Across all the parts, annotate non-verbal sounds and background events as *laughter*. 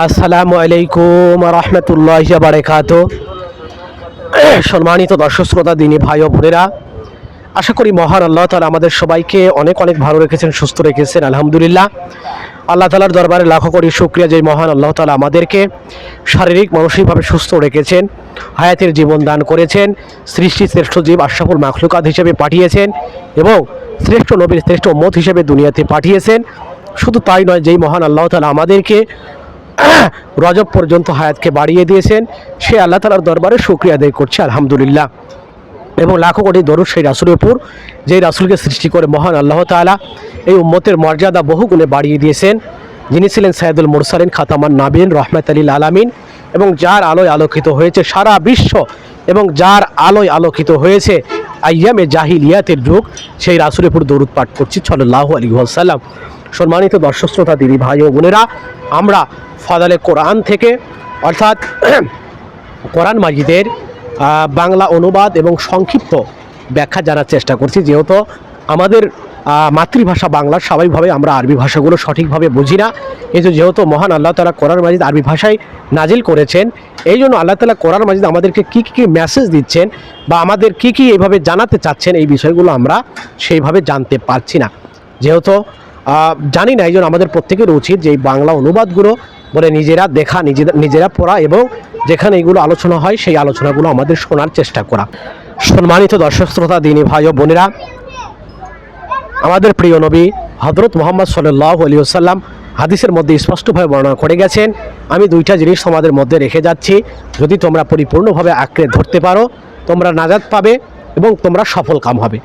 আসসালামু আলাইকুম রহমতুল্লাহ বারেকাত সম্মানিত দর্শক শ্রোতা, দিনী ভাই ও বোনেরা, আশা করি মহান আল্লাহ তালা আমাদের সবাইকে অনেক অনেক ভালো রেখেছেন, সুস্থ রেখেছেন, আলহামদুলিল্লাহ। আল্লাহ তালার দরবারে লাখো করি শুক্রিয়া যে মহান আল্লাহ তালা আমাদেরকে শারীরিক, মানসিকভাবে সুস্থ রেখেছেন, হায়াতের জীবন দান করেছেন, সৃষ্টি শ্রেষ্ঠ জীব, আশরাফুল মাখলুকাত হিসেবে পাঠিয়েছেন এবং শ্রেষ্ঠ নবীর শ্রেষ্ঠ মত হিসেবে দুনিয়াতে পাঠিয়েছেন। শুধু তাই নয়, যেই মহান আল্লাহ তালা আমাদেরকে রজব পর্যন্ত হায়াতকে বাড়িয়ে দিয়েছেন। সে আল্লাহ তালার দরবারে শুক্রিয়া আদায় করছে, আলহামদুলিল্লাহ। এবং লাখো কোটি দরুদ সেই রাসুলের উপর, যেই রাসুলকে সৃষ্টি করে মহান আল্লাহ তাআলা এই উম্মতের মর্যাদা বহু গুণে বাড়িয়ে দিয়েছেন। যিনি ছিলেন সাইদুল মুরসালিন খাতামান নাবিন রহমত আলীল আলামিন এবং যার আলোয় আলোকিত হয়েছে সারা বিশ্ব এবং যার আলোয় আলোকিত হয়েছে আইয়ামে জাহিলিয়াতের যুগ, সেই রাসুলের উপর দরুদ পাঠ করছি সাল্লাহ আলী সাল্লাম সম্মানিত দর্শক, শ্রোতা, দিদি, ভাই ও বোনেরা, আমরা ফাদালে কোরআন থেকে, অর্থাৎ *clears throat* কোরআন মাজিদের বাংলা অনুবাদ এবং সংক্ষিপ্ত ব্যাখ্যা জানার চেষ্টা করছি। যেহেতু আমাদের মাতৃভাষা বাংলা, স্বাভাবিকভাবে আমরা আরবি ভাষাগুলো সঠিকভাবে বুঝি না। যে যেহেতু মহান আল্লাহ তালা কোরআন মাজিদ আরবি ভাষায় নাজিল করেছেন, এই জন্য আল্লাহ তালা কোরআন মাজিদ আমাদেরকে কী কী মেসেজ দিচ্ছেন বা আমাদের কী কী এইভাবে জানাতে চাচ্ছেন, এই বিষয়গুলো আমরা সেইভাবে জানতে পারছি না। যেহেতু জানি না, এই জন্য আমাদের প্রত্যেকের উচিত যে এই বাংলা অনুবাদগুলো বলে নিজেরা দেখা, নিজেরা নিজেরা পড়া এবং যেখানে এগুলো আলোচনা হয়, সেই আলোচনাগুলো আমাদের শোনার চেষ্টা করা। সম্মানিত দর্শক, শ্রোতা, দিনী ভাই ও বোনেরা, আমাদের প্রিয় নবী হজরত মোহাম্মদ সাল্লাহ আলী হাদিসের মধ্যে স্পষ্টভাবে বর্ণনা করে গেছেন, আমি দুইটা জিনিস তোমাদের মধ্যে রেখে যাচ্ছি। যদি তোমরা পরিপূর্ণভাবে আঁকড়ে ধরতে পারো, তোমরা নাজাদ পাবে এবং তোমরা সফল কাম হবে।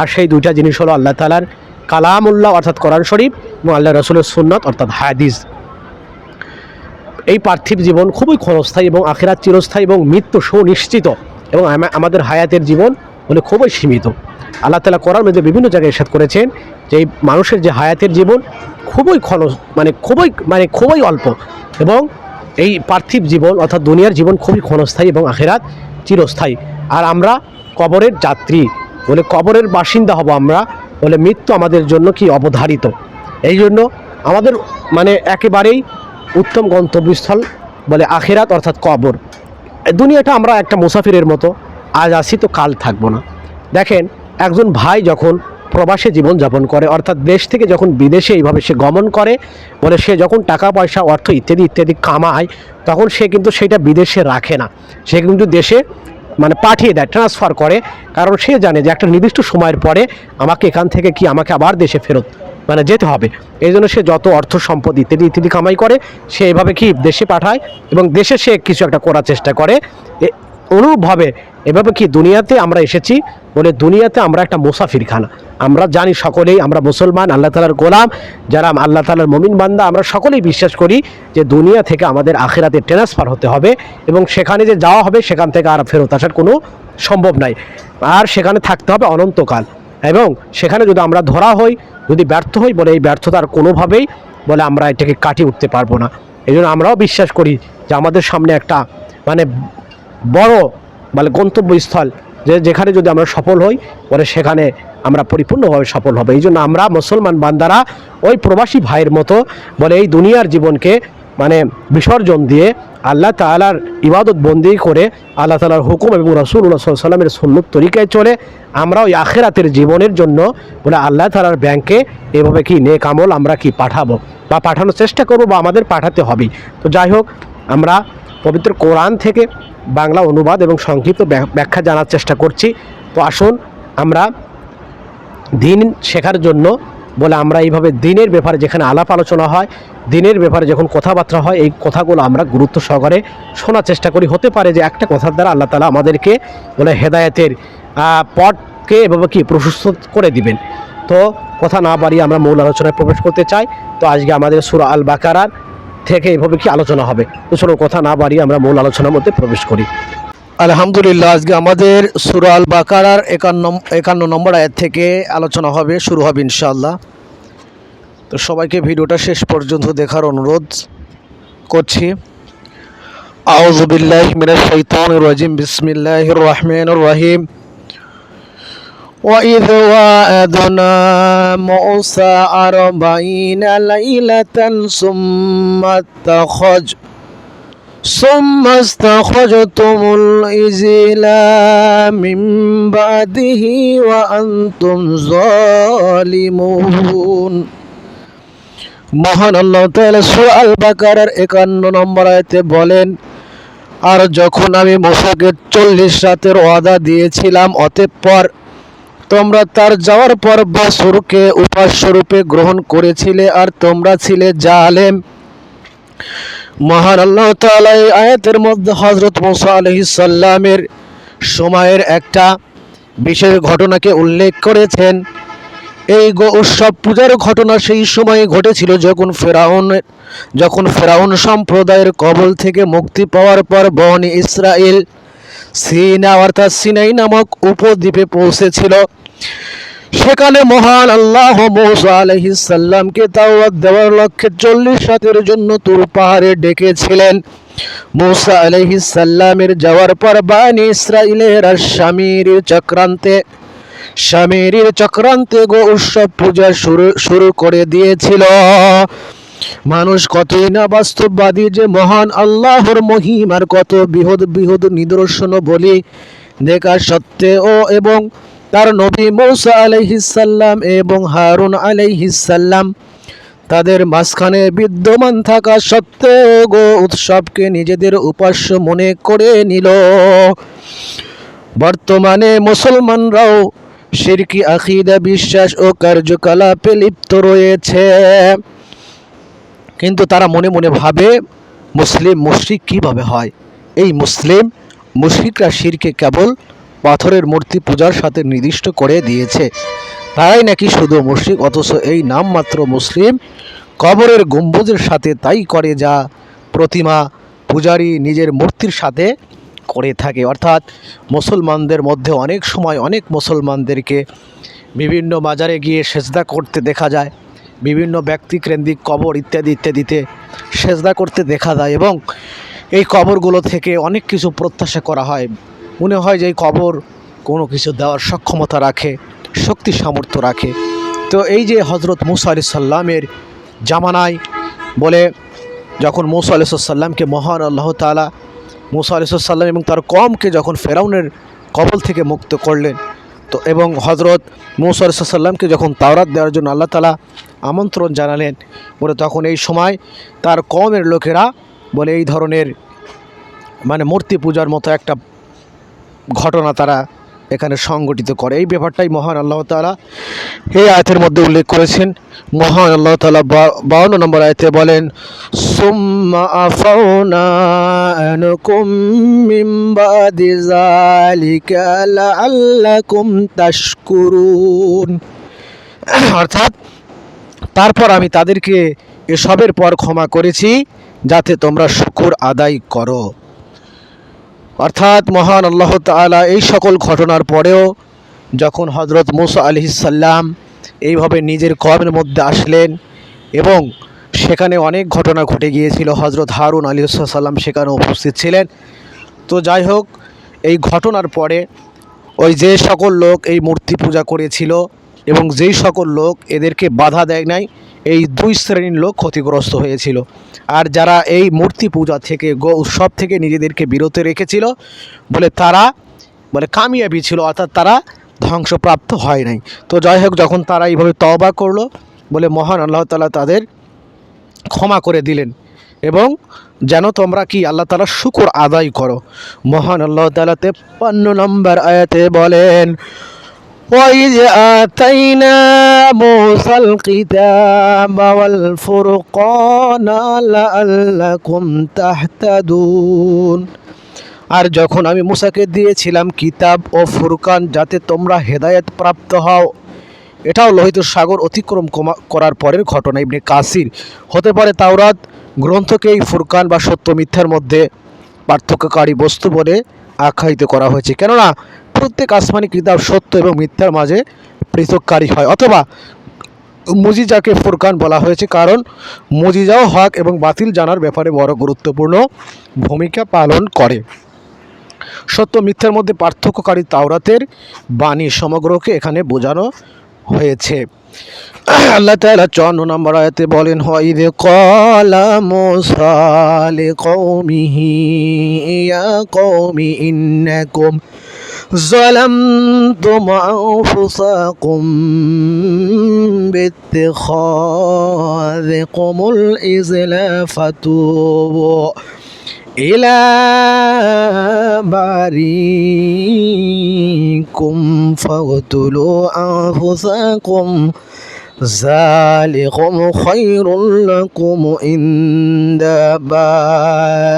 আর সেই দুইটা জিনিস হলো আল্লাহ তালার কালামুল্লাহ, অর্থাৎ কোরআন শরীফ এবং আল্লাহ রসুলের সুন্নত, অর্থাৎ হাদিস। এই পার্থিব জীবন খুবই ক্ষণস্থায়ী এবং আখেরাত চিরস্থায়ী এবং মৃত্যু সুনিশ্চিত এবং আমাদের হায়াতের জীবন হলে খুবই সীমিত। আল্লাহ তালা করার মধ্যে বিভিন্ন জায়গায় এসাদ করেছেন যে এই মানুষের যে হায়াতের জীবন খুবই ক্ষণ মানে খুবই মানে খুবই অল্প এবং এই পার্থিব জীবন অর্থাৎ দুনিয়ার জীবন খুবই ক্ষণস্থায়ী এবং আখেরাত চিরস্থায়ী। আর আমরা কবরের যাত্রী, বলে কবরের বাসিন্দা হব আমরা, বলে মৃত্যু আমাদের জন্য কি অবধারিত? এই জন্য আমাদের মানে একেবারেই উত্তম গন্তব্যস্থল বলে আখেরাত অর্থাৎ কবর। দুনিয়াটা আমরা একটা মুসাফিরের মতো, আজ আসি তো কাল থাকব না। দেখেন, একজন ভাই যখন প্রবাসে জীবনযাপন করে, অর্থাৎ দেশ থেকে যখন বিদেশে এইভাবে সে গমন করে, বলে সে যখন টাকা, পয়সা, অর্থ ইত্যাদি ইত্যাদি কামায়, তখন সে কিন্তু সেটা বিদেশে রাখে না। সে কিন্তু দেশে মানে পাঠিয়ে দেয় ট্রান্সফার করে, কারণ সে জানে যে একটা নির্দিষ্ট সময়ের পরে আমাকে এখান থেকে কি আমাকে আবার দেশে ফেরত মানে যেতে হবে। এই জন্য সে যত অর্থ সম্পদ ইত্যাদি ইত্যাদি কামাই করে, সে এভাবে কি দেশে পাঠায় এবং দেশে সে কিছু একটা করার চেষ্টা করে। অনুরূপভাবে এভাবে কি দুনিয়াতে আমরা এসেছি বলে দুনিয়াতে আমরা একটা মুসাফিরখানা। আমরা জানি সকলেই আমরা মুসলমান, আল্লাহ তালার গোলাম। যারা আল্লাহ তালার মমিন বান্দা, আমরা সকলেই বিশ্বাস করি যে দুনিয়া থেকে আমাদের আখেরাতে ট্রান্সফার হতে হবে এবং সেখানে যে যাওয়া হবে সেখান থেকে আর ফেরত আসার কোনো সম্ভব নাই। আর সেখানে থাকতে হবে অনন্তকাল। এবং সেখানে যদি আমরা ধরা হই, যদি ব্যর্থ হই বলে এই ব্যর্থতার কোনোভাবেই বলে আমরা এটাকে কাটিয়ে উঠতে পারব না। এই জন্য আমরাও বিশ্বাস করি যে আমাদের সামনে একটা মানে বড় মানে গন্তব্যস্থল যে যেখানে যদি আমরা সফল হই পরে সেখানে আমরা পরিপূর্ণভাবে সফল হবে। এই জন্য আমরা মুসলমান বান্দারা, ওই প্রবাসী ভাইয়ের মতো বলে এই দুনিয়ার জীবনকে মানে বিসর্জন দিয়ে আল্লাহ তালার ইবাদত বন্দি করে আল্লাহ তালার হুকুম এবং রসুল্লাহ সাল্লামের সুন্নত তরিকায় চলে। আমরা ওই আখেরাতের জীবনের জন্য বলে আল্লাহ তালার ব্যাংকে এভাবে কি নেক আমল আমরা কি পাঠাবো বা পাঠানোর চেষ্টা করব বা আমাদের পাঠাতে হবে। তো যাই হোক, আমরা পবিত্র কোরআন থেকে বাংলা অনুবাদ এবং সংক্ষিপ্ত ব্যাখ- ব্যাখ্যা জানার চেষ্টা করছি। তো আসুন, আমরা দিন শেখার জন্য বলে আমরা এইভাবে দিনের ব্যাপারে যেখানে আলাপ আলোচনা হয়, দিনের ব্যাপারে যখন কথাবার্তা হয়, এই কথাগুলো আমরা গুরুত্ব সহকারে শোনার চেষ্টা করি। হতে পারে যে একটা কথার দ্বারা আল্লাহ তালা আমাদেরকে বলে হেদায়তের পটকে এভাবে কি প্রশস্ত করে দিবেন। তো কথা না বাড়িয়ে আমরা মূল আলোচনায় প্রবেশ করতে চাই। তো আজকে আমাদের সুরা আল বাকারার থেকে এভাবে কি আলোচনা হবে? তো কথা না বাড়িয়ে আমরা মূল আলোচনার মধ্যে প্রবেশ করি। আলহামদুলিল্লাহ আজকে আমাদের সুরাল বাকারার একান্ন একান্ন নম্বর আয়াত থেকে আলোচনা হবে শুরু হবে ইনশাআল্লাহ তো সবাইকে ভিডিওটা শেষ পর্যন্ত দেখার অনুরোধ করছি আউজুবিল্লাহ মিনাশ শাইতানির রাজিম বিসমিল্লাহির রহমানির রহিম وإذ وعدنا موسى أربعين ليلة ثم اتخذ ثم استخرجتم الإزل من بعده وأنتم ظالمون মহান আল্লাহ তাআলা সূরা আল বাকারার 51 নম্বর আয়াতে বলেন আর যখন আমি মুসাকে চল্লিশ রাতের ওয়াদা দিয়েছিলাম অতঃপর তোমরা তার যাওয়ার পর বাসুরকে উপাস্য রূপে গ্রহণ করেছিলে আর তোমরা ছিলে জালেম মহান আল্লাহ তাআলা এই আয়াতের মধ্যে হযরত মোসা আলাইহিস সালামের সময়ের একটা বিশেষ ঘটনাকে উল্লেখ করেছেন। এই উৎসব পূজার ঘটনা সেই সময়ে ঘটেছিল যখন ফেরাউন যখন ফেরাউন সম্প্রদায়ের কবল থেকে মুক্তি পাওয়ার পর বনি ইসরায়েল সিনা অর্থাৎ সিনাই নামক উপদ্বীপে পৌঁছেছিল। সেখানে মহান আল্লাহ মৌসা আলহিস সাল্লামকে তাওয়াত দেওয়ার লক্ষ্যে চল্লিশ রাতের জন্য তুর পাহাড়ে ডেকেছিলেন। মৌসা আলহিস সাল্লামের যাওয়ার পর বানি ইসরায়েলের স্বামীর চক্রান্তে স্বামীর চক্রান্তে গো উৎসব পূজা শুরু শুরু করে দিয়েছিল। মানুষ কতই না বাস্তববাদী যে মহান আল্লাহর মহিমার কত বৃহৎ বৃহৎ নিদর্শন বলি দেখা সত্ত্বেও এবং তার নবী মৌসা আলাইহিসাল্লাম এবং হারুন আলাইহিসাল্লাম তাদের মাঝখানে বিদ্যমান থাকা সত্ত্বেও গো উৎসবকে নিজেদের উপাস্য মনে করে নিল। বর্তমানে মুসলমানরাও শিরকি আকিদা বিশ্বাস ও কার্যকলাপে লিপ্ত রয়েছে। কিন্তু তারা মনে মনে ভাবে, মুসলিম মুশরিক কীভাবে হয়? এই মুসলিম মুশরিকরা শিরকে কেবল পাথরের মূর্তি পূজার সাথে নির্দিষ্ট করে দিয়েছে। তারাই নাকি শুধু মুশরিক, অথচ এই নামমাত্র মুসলিম কবরের গম্বুজের সাথে তাই করে যা প্রতিমা পূজারী নিজের মূর্তির সাথে করে থাকে। অর্থাৎ মুসলমানদের মধ্যে অনেক সময় অনেক মুসলমানদেরকে বিভিন্ন মাজারে গিয়ে সেজদা করতে দেখা যায়, বিভিন্ন ব্যক্তিকেন্দ্রিক কবর ইত্যাদি ইত্যাদিতে সেজদা করতে দেখা যায় এবং এই কবরগুলো থেকে অনেক কিছু প্রত্যাশা করা হয়। মনে হয় যে এই কবর কোনো কিছু দেওয়ার সক্ষমতা রাখে, শক্তি সামর্থ্য রাখে। তো এই যে হজরত মুসা আলি সাল্লামের জামানায় বলে যখন মুসা আলি সাল্লামকে মহান আল্লাহ তালা মুসা আলি সাল্লাম এবং তার কমকে যখন ফেরাউনের কবল থেকে মুক্ত করলেন, তো এবং হজরত মুসা সাল্লামকে যখন তাওরাত দেওয়ার জন্য আল্লাহ তালা আমন্ত্রণ জানালেন, বলে তখন এই সময় তার কমের লোকেরা বলে এই ধরনের মানে মূর্তি পূজার মতো একটা ঘটনা তারা এখানে সংগঠিত করে। এই ব্যাপারটাই মহান আল্লাহ তালা এই আয়তের মধ্যে উল্লেখ করেছেন। মহান আল্লাহ তালা বাউন্ন নম্বর আয়তে বলেন অর্থাৎ তারপর আমি তাদেরকে এসবের পর ক্ষমা করেছি, যাতে তোমরা শুকুর আদায় করো। অর্থাৎ মহান আল্লাহ তালা এই সকল ঘটনার পরেও যখন হজরত মুসা আলহিসাল্লাম এইভাবে নিজের কমের মধ্যে আসলেন এবং সেখানে অনেক ঘটনা ঘটে গিয়েছিল হজরত হারুন আলী সাল্লাম সেখানে উপস্থিত ছিলেন। তো যাই হোক, এই ঘটনার পরে ওই যে সকল লোক এই মূর্তি পূজা করেছিল এবং যেই সকল লোক এদেরকে বাধা দেয় নাই এই দুই শ্রেণির লোক ক্ষতিগ্রস্ত হয়েছিল। আর যারা এই মূর্তি পূজা থেকে গো, উৎসব থেকে নিজেদেরকে বিরত রেখেছিল, বলে তারা, বলে কামিয়াবি ছিল, অর্থাৎ তারা ধ্বংসপ্রাপ্ত হয় নাই। তো যাই হোক, যখন তারা এইভাবে তওবা করল, বলে মহান আল্লাহ তালা তাদের ক্ষমা করে দিলেন। এবং যেন তোমরা কি আল্লাহ তালা শুকুর আদায় করো। মহান আল্লাহ তালাতে তেপ্পান্ন নম্বর আয়াতে বলেন وإذ آتينا موسى الكتاب والفرقان لعلكم تهتدون আর যখন আমি মুসাকে দিয়েছিলাম কিতাব ও ফুরকান যাতে তোমরা হেদায়েত প্রাপ্ত হও এটাও লোহিত সাগর অতিক্রম কমা- করার পরের ঘটনা ইবনে কাসির হতে পারে তাওরাত গ্রন্থকে এই ফুরকান বা সত্য মিথ্যার মধ্যে পার্থক্যকারী বস্তু বলে আখ্যায়িত করা হয়েছে কেননা প্রত্যেক আসমানি কিতাব সত্য এবং মিথ্যার মাঝে পৃথককারী হয়। অথবা মুজিজাকে ফুরকান বলা হয়েছে, কারণ মুজিজাও হক এবং বাতিল জানার ব্যাপারে বড় গুরুত্বপূর্ণ ভূমিকা পালন করে। সত্য মিথ্যার মধ্যে পার্থক্যকারী তাওরাতের বাণী সমগ্রকে এখানে বোঝানো হয়েছে। আল্লাহ তাআলা চন্ন নম্বর আয়াতে বলেন হয় কলা মোসালে কৌমিহি ইয়া কৌমি ইন্নাকুম ظلمتم أنفسكم باتخاذكم الإزل فتوبوا إلى باريكم فاقتلوا أنفسكم ذلكم خير لكم عند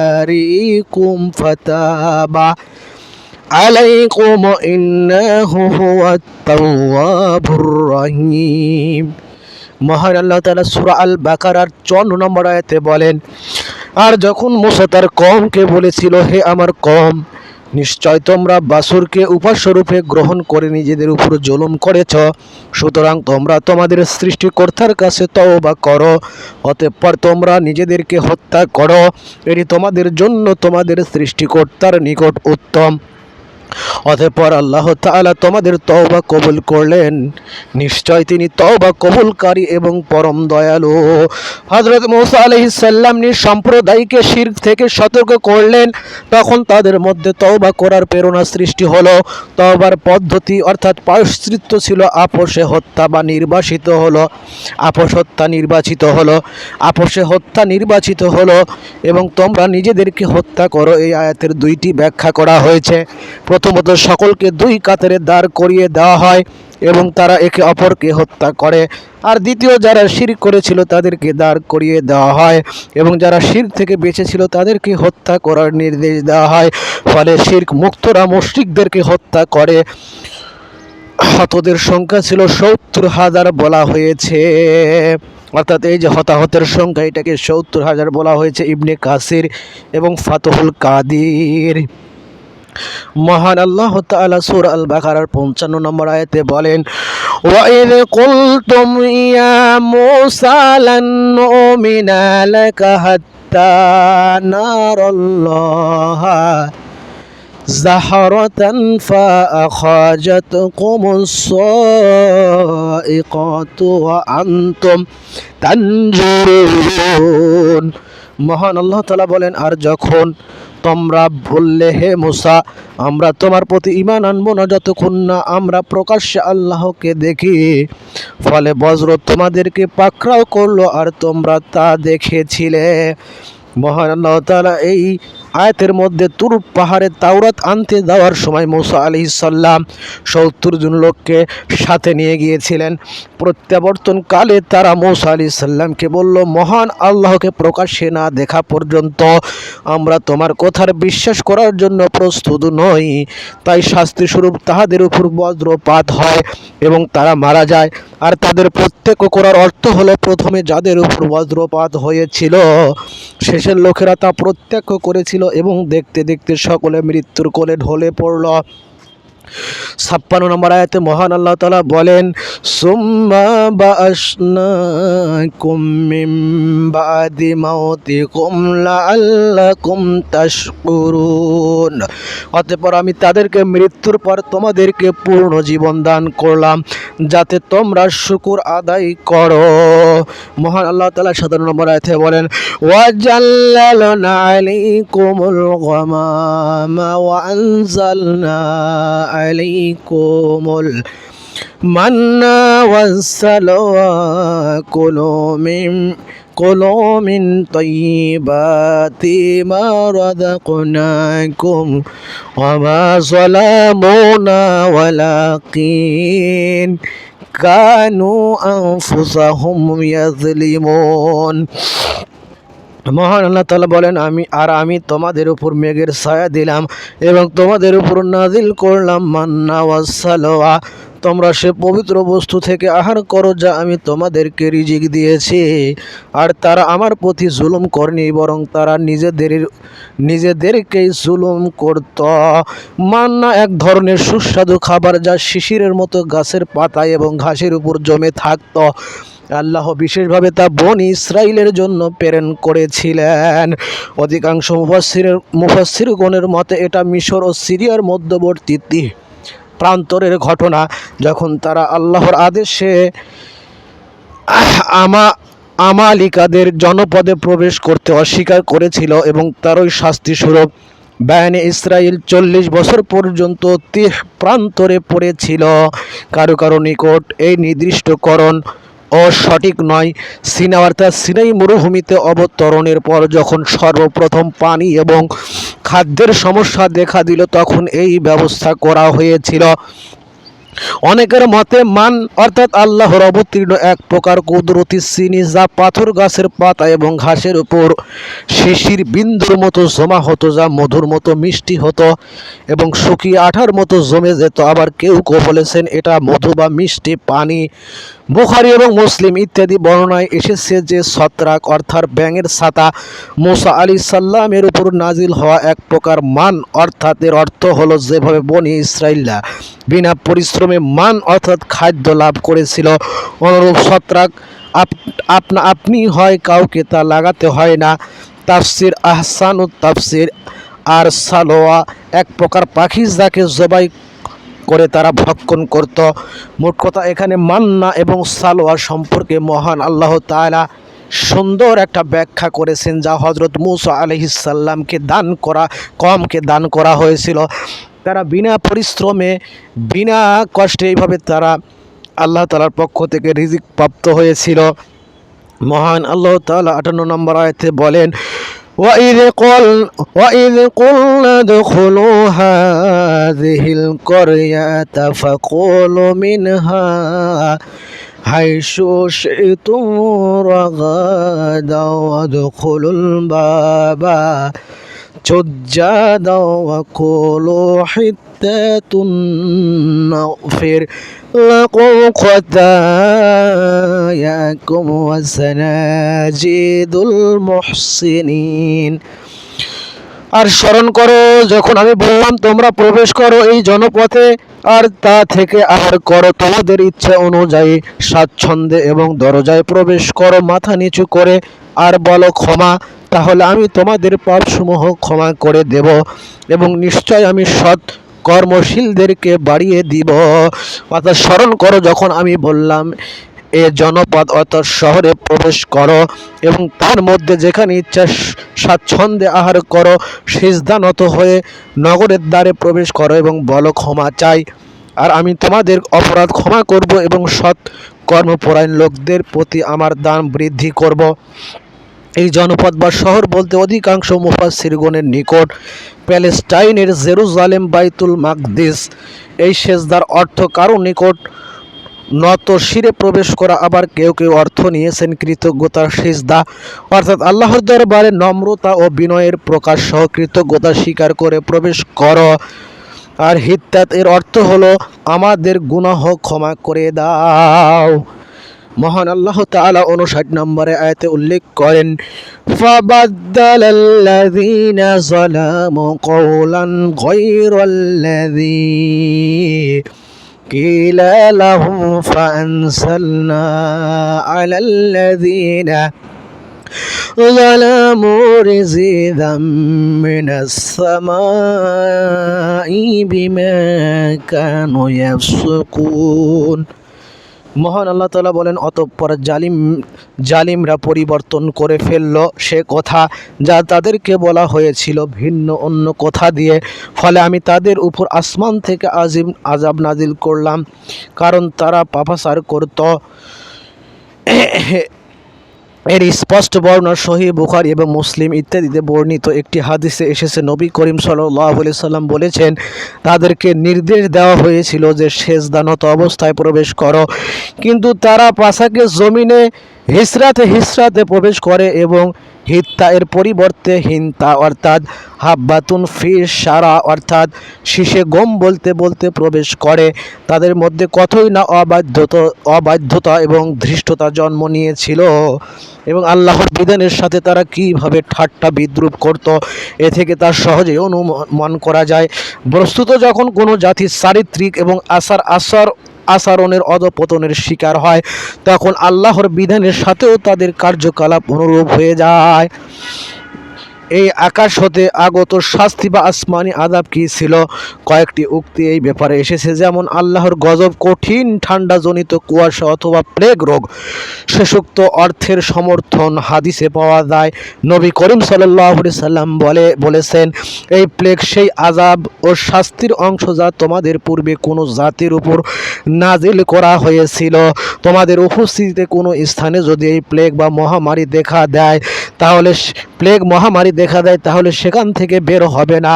بارئكم فتاب عليكم إنه هو التواب الرحيم মহান আল্লাহ তাআলা সূরা আল বাকারার 54 নম্বর আয়াতে বলেন আর যখন মুসা তার কমকে বলেছিল, হে আমার কম নিশ্চয় তোমরা বাসুরকে উপাস্যরূপে গ্রহণ করে নিজেদের উপর জুলুম করেছ। সুতরাং তোমরা তোমাদের সৃষ্টিকর্তার কাছে তও বা করো। অতঃপর তোমরা নিজেদেরকে হত্যা করো। এটি তোমাদের জন্য তোমাদের সৃষ্টিকর্তার নিকট উত্তম। অতঃপর আল্লাহ তাআলা তোমাদের তওবা কবুল করলেন। নিশ্চয় তিনি তওবা কবুলকারী এবং পরম দয়ালু। হযরত মুসা আলাইহিস সালাম নিজ সম্প্রদায়কে শির থেকে সতর্ক করলেন। তখন তাদের মধ্যে তওবা করার প্রেরণা সৃষ্টি হলো। তওবার পদ্ধতি অর্থাৎ পায়শ্চিত্ত ছিল আপোষে হত্যা বা নির্বাসিত হলো। আপোষ হত্যা নির্বাচিত হলো। আপোষে হত্যা নির্বাচিত হলো এবং তোমরা নিজেদেরকে হত্যা করো এই আয়াতের দুইটি ব্যাখ্যা করা হয়েছে। প্রথমত সকলকে দুই কাতারে দাঁড় করিয়ে দেওয়া হয় এবং তারা একে অপরকে হত্যা করে। আর দ্বিতীয় যারা শির করেছিল তাদেরকে দাঁড় করিয়ে দেওয়া হয় এবং যারা শির থেকে বেঁচেছিল তাদেরকে হত্যা করার নির্দেশ দেওয়া হয়। ফলে শির্ক মুক্তরা মুশরিকদেরকে হত্যা করে। হতদের সংখ্যা ছিল সত্তর হাজার বলা হয়েছে। অর্থাৎ এই যে হতাহতের সংখ্যা, এটাকে সত্তর হাজার বলা হয়েছে ইবনে কাসির এবং ফাতহুল কাদির। মহান আল্লাহ তাআলা সূরা আল বাকারার 55 নম্বর আয়াতে বলেন ওয়াইদ কুলতুম ইয়া মূসা লান নুমিনা লাকা হাত্তা নারাল্লাহা زهرة فأخرجتكم الصائقة وأنتم تنظرون মহান আল্লাহ তালা বলেন, আর যখন তোমরা বললে, হে মুসা, আমরা তোমার প্রতি ইমান আনব না, যতক্ষণ না আমরা প্রকাশ্যে আল্লাহকে দেখি, ফলে বজ্র তোমাদেরকে পাকড়াও করল আর তোমরা তা দেখেছিলে। মহান আল্লাহ তাআলা এই আয়াতের মধ্যে তুর পাহাড়ে তাওরাত আনতে যাওয়ার সময় মৌসা আলি সাল্লাম সত্তর জন লোককে সাথে নিয়ে গিয়েছিলেন। প্রত্যাবর্তন কালে তারা মৌসা আলি সাল্লামকে বলল, মহান আল্লাহকে প্রকাশ্যে না দেখা পর্যন্ত আমরা তোমার কথার বিশ্বাস করার জন্য প্রস্তুত নই। তাই শাস্তিস্বরূপ তাহাদের উপর বজ্রপাত হয় এবং তারা মারা যায়। আর তাদের প্রত্যেক করার অর্থ হলো প্রথমে যাদের উপর বজ্রপাত হয়েছিল, শেষের লোকেরা তা প্রত্যক্ষ করেছিল এবং দেখতে দেখতে সকলে মৃত্যুর কোলে ঢলে পড়ল। ছাপ্পান্ন নম্বর আয়াতে মহান আল্লাহ তালা বলেন, সুম্মা মিন বাদি মাউতিকুম লাআল্লাকুম তাশকুরুন। অতঃপর আমি তাদেরকে মৃত্যুর পর তোমাদেরকে পূর্ণ জীবন দান করলাম, যাতে তোমরা শুকুর আদায় করো। মহান আল্লাহ তালা সাতান্ন নম্বর আয়াতে বলেন, ওয়াজাল্লালনা عليكم المن والسلوى كلوا من كلوا من طيبات ما رزقناكم وما ظلمونا ولكن كانوا أنفسهم يظلمون মহান আল্লাহ তালা বলেন, আমি আর আমি তোমাদের উপর মেঘের ছায়া দিলাম এবং তোমাদের উপর নাজিল করলাম মান্না ওয়াসালোয়া তোমরা সে পবিত্র বস্তু থেকে আহার করো যা আমি তোমাদেরকে রিজিক দিয়েছি। আর তারা আমার প্রতি জুলুম করেনি, বরং তারা নিজেদের, নিজেদেরকেই জুলুম করত। মান্না এক ধরনের সুস্বাদু খাবার যা শিশিরের মতো গাছের পাতায় এবং ঘাসের উপর জমে থাকত। আল্লাহ বিশেষভাবে তা বন ইসরায়েলের জন্য প্রেরণ করেছিলেন। অধিকাংশ মুফাসিরের মুফাসিরগণের মতে এটা মিশর ও সিরিয়ার মধ্যবর্তী প্রান্তরের ঘটনা। যখন তারা আল্লাহর আদেশে আমা আমালিকাদের জনপদে প্রবেশ করতে অস্বীকার করেছিল এবং তারই শাস্তি স্বরূপ বায়ানে ইসরায়েল চল্লিশ বছর পর্যন্ত তিহ প্রান্তরে পড়েছিল। কারও কারও নিকট এই নির্দিষ্টকরণ ও সঠিক নয়। সিনা অর্থাৎ সিনাই মরুভূমিতে অবতরণের পর যখন সর্বপ্রথম পানি এবং খাদ্যের সমস্যা দেখা দিল, তখন এই ব্যবস্থা করা হয়েছিল। অনেকের মতে মান, অর্থাৎ আল্লাহর অবতীর্ণ এক প্রকার কুদরতি চিনি যা পাথর গাছের পাতা এবং ঘাসের উপর শিশির বিন্দুর মতো জমা হতো যা মধুর মতো মিষ্টি হতো এবং শুকিয়ে আঠার মতো জমে যেত। আবার কেউ কেউ বলেছেন এটা মধু বা মিষ্টি পানি। বুখারি এবং মুসলিম ইত্যাদি বর্ণনায় এসেছে যে ছত্রাক অর্থাৎ ব্যাঙের ছাতা মুসা আলী সাল্লামের উপর নাজিল হওয়া এক প্রকার মান অর্থাৎ এর অর্থ হলো যেভাবে বনি ইসরাইল্লা বিনা পরিশ্রমে মান অর্থাৎ খাদ্য লাভ করেছিল। অনুরূপ ছত্রাক আপ- আপনা, আপনি হয় কাউকে তা লাগাতে হয় না। তাফসির আহসান ও তাফসির আর সালোয়া এক প্রকার পাখি যাকে জবাই করে তারা ভক্ষণ করত। মোট কথা এখানে মান্না এবং সালোয়া সম্পর্কে মহান আল্লাহ তাআলা সুন্দর একটা ব্যাখ্যা করেছেন যা হজরত মুসা আলহিসাল্লামকে দান করা কমকে দান করা হয়েছিল। তারা বিনা পরিশ্রমে, বিনা কষ্টে এইভাবে তারা আল্লাহ তালার পক্ষ থেকে রিজিক প্রাপ্ত হয়েছিল। মহান আল্লাহ তাআলা আটান্ন নম্বর আয়তে বলেন وإذ قل وإذ قلنا ادخلوا هذه القرية فقولوا منها حيث شئتم رغدا وادخلوا الباب سجدا وقولوا حتة نغفر لكم خطاياكم وسنزيد المحسنين আর স্মরণ করো যখন আমি বললাম তোমরা প্রবেশ করো এই জনপথে আর তা থেকে আর করো তোমাদের ইচ্ছা অনুযায়ী স্বাচ্ছন্দ্যে এবং দরজায় প্রবেশ করো মাথা নিচু করে আর বলো ক্ষমা তাহলে আমি তোমাদের পাপসমূহ ক্ষমা করে দেব এবং নিশ্চয় আমি সৎ কর্মশীলদেরকে বাড়িয়ে দিব। অর্থাৎ স্মরণ করো, যখন আমি বললাম, এ জনপদ অর্থাৎ শহরে প্রবেশ করো এবং তার মধ্যে যেখানে ইচ্ছা স্বাচ্ছন্দ্যে আহার করো, সিজদানত হয়ে নগরের দ্বারে প্রবেশ করো এবং বলো, ক্ষমা চাই। আর আমি তোমাদের অপরাধ ক্ষমা করব এবং সৎ কর্মপরায়ণ লোকদের প্রতি আমার দান বৃদ্ধি করব। এই জনপদ বা শহর বলতে অধিকাংশ মুফাসিরগণের নিকট প্যালেস্টাইনের জেরুজালেম, বাইতুল মাকদিস এই সেজদার অর্থ কারও নিকট নত শিরে প্রবেশ করা, আবার কেউ কেউ অর্থ নিয়েছেন কৃতজ্ঞতার সিজদা। অর্থাৎ আল্লাহর দরবারে নম্রতা ও বিনয়ের প্রকাশ সহ কৃতজ্ঞতা স্বীকার করে প্রবেশ কর। আর হিত্যাত এর অর্থ হলো, আমাদের গুনাহ ক্ষমা করে দাও। মহান আল্লাহ তাআলা উনষাট নম্বরে আয়াতে উল্লেখ করেন فبدل الذين ظلموا قولا غير الذي قيل لهم فأنزلنا على الذين ظلموا رزقا من السماء بما كانوا يفسقون মহান আল্লাহ তালা বলেন, অতঃপর জালিম, জালিমরা পরিবর্তন করে ফেলল সে কথা যা তাদেরকে বলা হয়েছিল ভিন্ন অন্য কথা দিয়ে। ফলে আমি তাদের উপর আসমান থেকে আজিম আজাব নাজিল করলাম, কারণ তারা পাপাসার করত। এর স্পষ্ট বর্ণনা শহীদ বুখারি এবং মুসলিম ইত্যাদিতে বর্ণিত একটি হাদিসে এসেছে। নবী করিম সাল সাল্লাম বলেছেন, তাদেরকে নির্দেশ দেওয়া হয়েছিল যে শেষ দানত অবস্থায় প্রবেশ করো। কিন্তু তারা পাশাকে জমিনে হিসরাতে হিসরাতে প্রবেশ করে এবং হিত্তা এর পরিবর্তে হিন্তা অর্থাৎ হাব্বাতুন ফির সারা অর্থাৎ শীষে গম বলতে বলতে প্রবেশ করে। তাদের মধ্যে কতই না অবাধ্যতা অবাধ্যতা এবং ধৃষ্টতা জন্ম নিয়েছিল। এবং আল্লাহর বিধানের সাথে তারা কীভাবে ঠাট্টা বিদ্রুপ করত, এ থেকে তার সহজেই অনুমান করা যায়। বস্তুত যখন কোনো জাতির চারিত্রিক এবং আচার আচার আচরণের অধপতনের শিকার হয়। তখন আল্লাহর বিধানের সাথেও তাদের কার্যকলাপ অনুরূপ হয়ে যায়। এই আকাশ হতে আগত শাস্তি বা আসমানি আদাব কি ছিল? কয়েকটি উক্তি এই ব্যাপারে এসেছে, যেমন আল্লাহর গজব কঠিন, ঠান্ডাজনিত কুয়াশা অথবা প্লেগ রোগ। শেষোক্ত অর্থের সমর্থন হাদিসে পাওয়া যায়। নবী করিম সাল্লাহ সাল্লাম বলে, বলেছেন, এই প্লেগ সেই আজাব ও শাস্তির অংশ যা তোমাদের পূর্বে কোনো জাতির উপর নাজিল করা হয়েছিল। তোমাদের উপস্থিতিতে কোনো স্থানে যদি এই প্লেগ বা মহামারী দেখা দেয়, তাহলে প্লেগ মহামারী দেখা দেয়, তাহলে সেখান থেকে বের হবে না।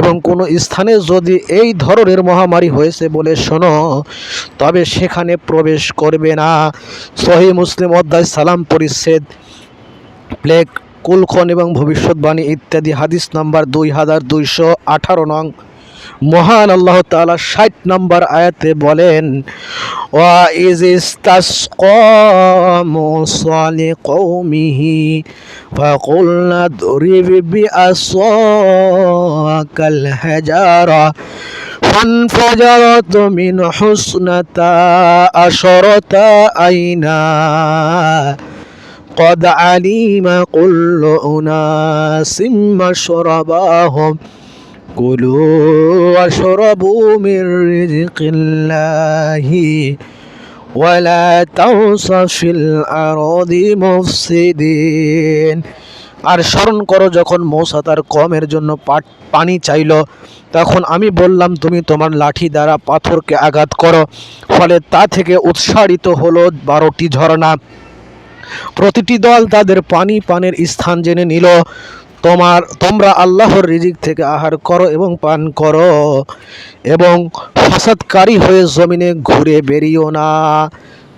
এবং কোনো স্থানে যদি এই ধরনের মহামারী হয়েছে বলে শোনো, তবে সেখানে প্রবেশ করবে না। সহি মুসলিম অধ্যায় সালাম পরিচ্ছেদ, প্লেগ, কুলখন এবং ভবিষ্যৎবাণী ইত্যাদি, হাদিস নাম্বার দুই হাজার দুইশো আঠারো নং। মহান আল্লাহ তাআলা ষাট নম্বর আয়াতে বলেন ওয়া ইজ ইস্তাসকা মুসা লিকৌমিহি ফাকুলনা দরিব বিআসাকাল হাজারা فانفجرت من حسنتا عشرة عينا قد علم كل أناس مشرباهم كلوا واشربوا من رزق الله ولا تعصوا في الأرض مفسدين আর স্মরণ করো যখন মৌসা তার কমের জন্য পাট- পানি চাইল তখন আমি বললাম তুমি তোমার লাঠি দ্বারা পাথরকে আঘাত করো ফলে তা থেকে উৎসারিত হলো বারোটি ঝর্ণা প্রতিটি দল তাদের পানি পানের স্থান জেনে নিল তোমার, তোমরা আল্লাহর রিজিক থেকে আহার করো এবং পান করো এবং ফাসাদকারী হয়ে জমিনে ঘুরে বেরিও না।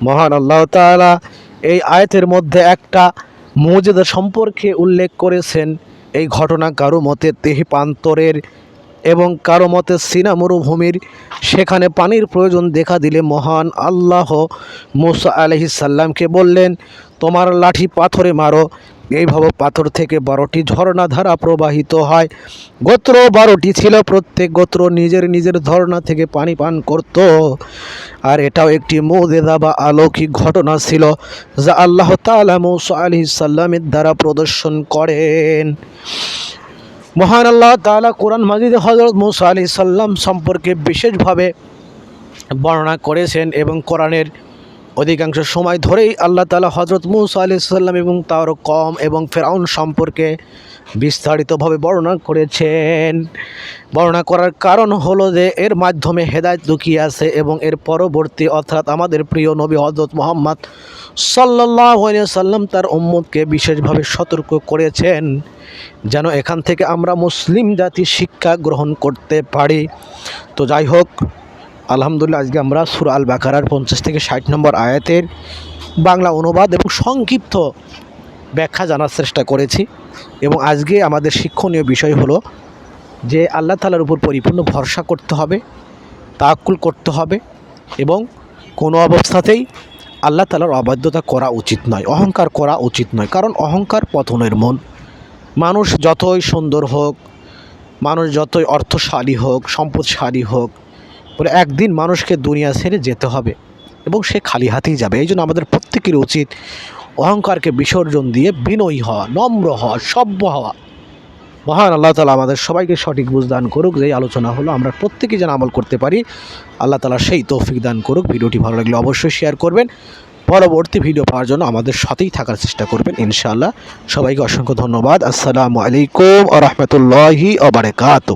মহান আল্লাহ তাআলা এই আয়তের মধ্যে একটা মৌজেদা সম্পর্কে উল্লেখ করেছেন। এই ঘটনা কারও মতে তেহপান্তরের এবং কারও মতে সিনা মরুভূমির। সেখানে পানির প্রয়োজন দেখা দিলে মহান আল্লাহ মুসা আলহি সাল্লামকে বললেন, তোমার লাঠি পাথরে মারো এইভাবে পাথর থেকে বারোটি ঝর্ণা ধারা প্রবাহিত হয়। গোত্র বারোটি ছিল, প্রত্যেক গোত্র নিজের নিজের ঝর্ণা থেকে পানি পান করত। আর এটাও একটি মৌদেদা বা আলৌকিক ঘটনা ছিল, যা আল্লাহ তালা মৌসা আলহি সাল্লামের দ্বারা প্রদর্শন করেন। মহান আল্লাহ তাআলা কোরআন মাজিদে হজরত মুসা আলি সাল্লাম সম্পর্কে বিশেষভাবে বর্ণনা করেছেন এবং কোরআনের অধিকাংশ সময় ধরেই আল্লাহ তালা হজরত মুসা আলি সাল্লাম এবং তার কম এবং ফেরাউন সম্পর্কে বিস্তারিতভাবে বর্ণনা করেছেন। বর্ণনা করার কারণ হলো যে এর মাধ্যমে হেদায়ত লুকিয়ে আছে এবং এর পরবর্তী অর্থাৎ আমাদের প্রিয় নবী হজরত মোহাম্মদ সাল্লাহ সাল্লাম তার উম্মদকে বিশেষভাবে সতর্ক করেছেন, যেন এখান থেকে আমরা মুসলিম জাতি শিক্ষা গ্রহণ করতে পারি। তো যাই হোক আলহামদুলিল্লাহ, আজকে আমরা সুর আল বাকারার পঞ্চাশ থেকে ষাট নম্বর আয়াতের বাংলা অনুবাদ এবং সংক্ষিপ্ত ব্যাখ্যা জানার চেষ্টা করেছি। এবং আজকে আমাদের শিক্ষণীয় বিষয় হলো যে আল্লাহ তালার উপর পরিপূর্ণ ভরসা করতে হবে তাকুল করতে হবে এবং কোনো অবস্থাতেই আল্লাহ তালার অবাধ্যতা করা উচিত নয়, অহংকার করা উচিত নয়। কারণ অহংকার পতনের মন। মানুষ যতই সুন্দর হোক, মানুষ যতই অর্থশালী হোক, সম্পদশালী হোক বলে একদিন মানুষকে দুনিয়া ছেড়ে যেতে হবে এবং সে খালি হাতেই যাবে। এই জন্য আমাদের প্রত্যেকের উচিত অহংকারকে বিসর্জন দিয়ে বিনয়ী হওয়া, নম্র হওয়া, সভ্য হওয়া। মহান আল্লাহ তালা আমাদের সবাইকে সঠিক বুঝ দান করুক, যেই আলোচনা হলো আমরা প্রত্যেকেই যেন আমল করতে পারি। আল্লাহ তালা সেই তৌফিক দান করুক। ভিডিওটি ভালো লাগলে অবশ্যই শেয়ার করবেন। পরবর্তী ভিডিও পাওয়ার জন্য আমাদের সাথেই থাকার চেষ্টা করবেন ইনশাআল্লাহ। সবাইকে অসংখ্য ধন্যবাদ। আসসালামু আলাইকুম আ রহমতুল্লাহি আবরকাত